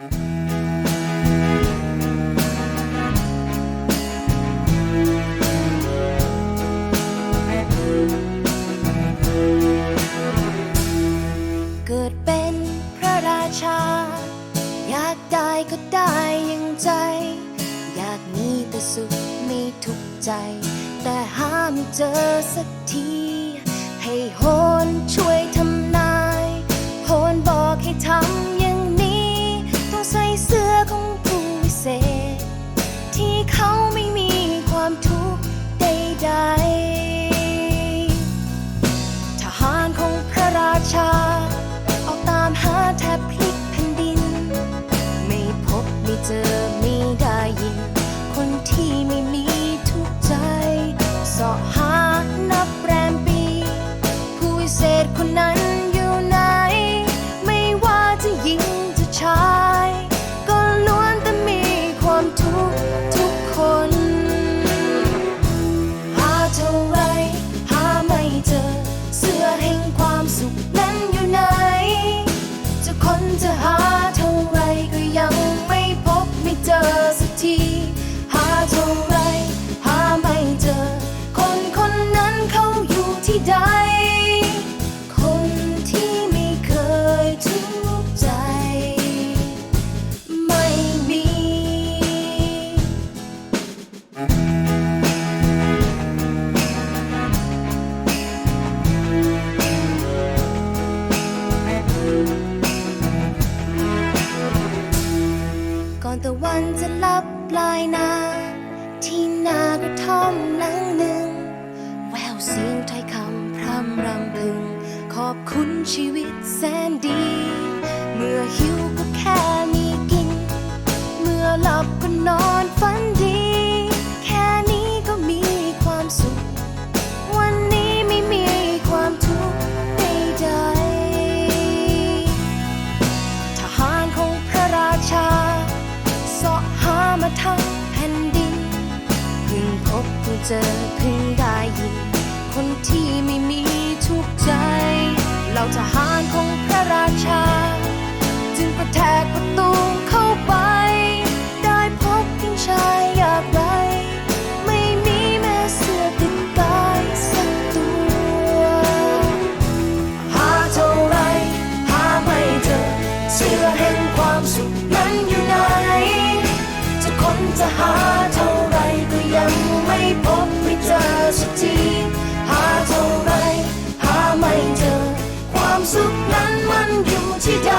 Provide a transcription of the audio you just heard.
เกิดเป็นพระราชา อยากได้ก็ได้อยังใจ อยากมีแต่สุขไม่ทุกข์ใจ แต่หาไม่เจอสักที ใด คนที่ไม่เคยทุกข์ใจ ไม่มี ก่อนตะวันจะลับปลายนา ที่นากระท่อมหลังหนึ่ง แววเสียงถ้อยค อบคุณชีวิตแสนดี เมื่อหิวก็แค่มีกิน เมื่อหลับก็นอนฝันดี แค่นี้ก็มีความสุข วันนี้ไม่มีความทุกข์ใดๆทหารของพระราชาเสาะหามาทั้งแผ่นดินเพิ่งพบเพิ่งเจอเพิ่งได้ยินคนที่ไม่มีทุกข์ใจ เราทหารของพระราชา จึงกระแทกประตูเข้าไป ได้พบเพียงชายอยากไรไม่มีแม้เสื้อติดกายสักตัว หาเท่าไรหาไม่เจอ เสื้อแห่งความสุขนั้นอยู่ไหนจะค้นจะหา today.